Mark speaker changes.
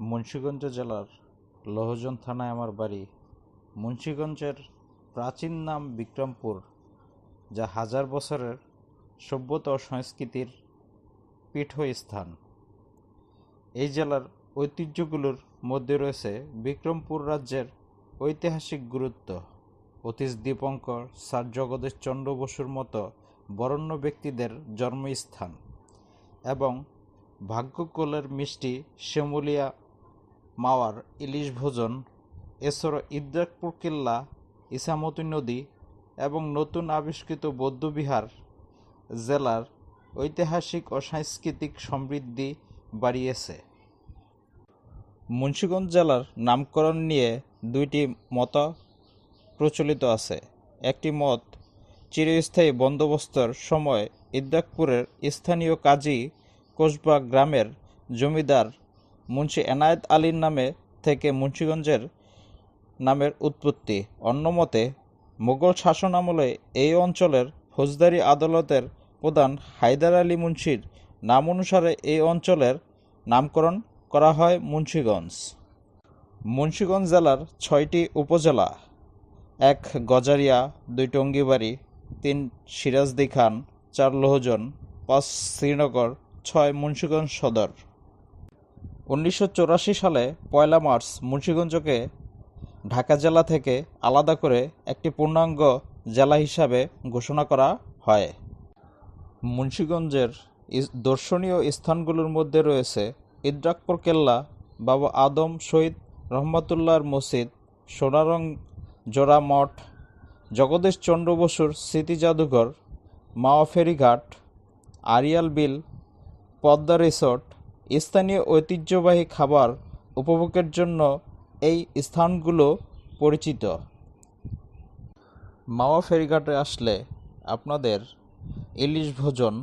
Speaker 1: মুন্সিগঞ্জ জেলার লহজন থানায় আমার বাড়ি। মুন্সীগঞ্জের প্রাচীন নাম বিক্রমপুর, যা হাজার বছরের সভ্যতা ও সংস্কৃতির পীঠস্থান এই জেলার ঐতিহ্যগুলোর মধ্যে রয়েছে বিক্রমপুর রাজ্যের ঐতিহাসিক গুরুত্ব। অতীশ দীপঙ্কর, স্যার জগদীশ চন্দ্র বসুর মতো বরেণ্য ব্যক্তিদের জন্মস্থান এবং ভাগ্যকুলের মিষ্টি, শ্যামলিয়া মাওয়ার ইলিশ ভোজন এছাড়া ইদ্রাকপুর কিল্লা ইসামতি নদী এবং নতুন আবিষ্কৃত বৌদ্ধবিহার জেলার ঐতিহাসিক ও সাংস্কৃতিক সমৃদ্ধি বাড়িয়েছে। মুন্সীগঞ্জ জেলার নামকরণ নিয়ে দুইটি মত প্রচলিত আছে। একটি মত, চিরস্থায়ী বন্দোবস্তর সময় ইদ্রাকপুরের স্থানীয় কাজী কোসবা গ্রামের জমিদার মুন্সি এনায়েত আলীর নামে থেকে মুন্সিগঞ্জের নামের উৎপত্তি। অন্যমতে মুঘল শাসন আমলে এই অঞ্চলের ফৌজদারি আদালতের প্রধান হায়দার আলী মুন্সির নাম অনুসারে এই অঞ্চলের নামকরণ করা হয় মুন্সিগঞ্জ। মুন্সিগঞ্জ জেলার ছয়টি উপজেলা, এক গজারিয়া, দুই টঙ্গিবাড়ি, তিন সিরাজদি খান চার লোহজন, পাঁচ শ্রীনগর, ছয় মুন্সিগঞ্জ সদর। উনিশশো সালে পয়লা মার্চ মুন্সীগঞ্জকে ঢাকা জেলা থেকে আলাদা করে একটি পূর্ণাঙ্গ জেলা হিসাবে ঘোষণা করা হয়। মুন্সীগঞ্জের দর্শনীয় স্থানগুলোর মধ্যে রয়েছে ইদ্রাকপুর কেল্লা, বাবা আদম শহীদ রহমতুল্লাহর মসজিদ, সোনারং জোড়া মঠ, জগদীশ চন্দ্র বসুর স্মৃতি জাদুঘর, মাওয়া ফেরিঘাট, আরিয়াল বিল, পদ্মা রিসোর্ট স্থানীয় ঐতিহ্যবাহী খাবার উপভোগের জন্য এই স্থানগুলো পরিচিত। মাওয়া ফেরিঘাটে আসলে আপনাদের ইলিশ ভোজন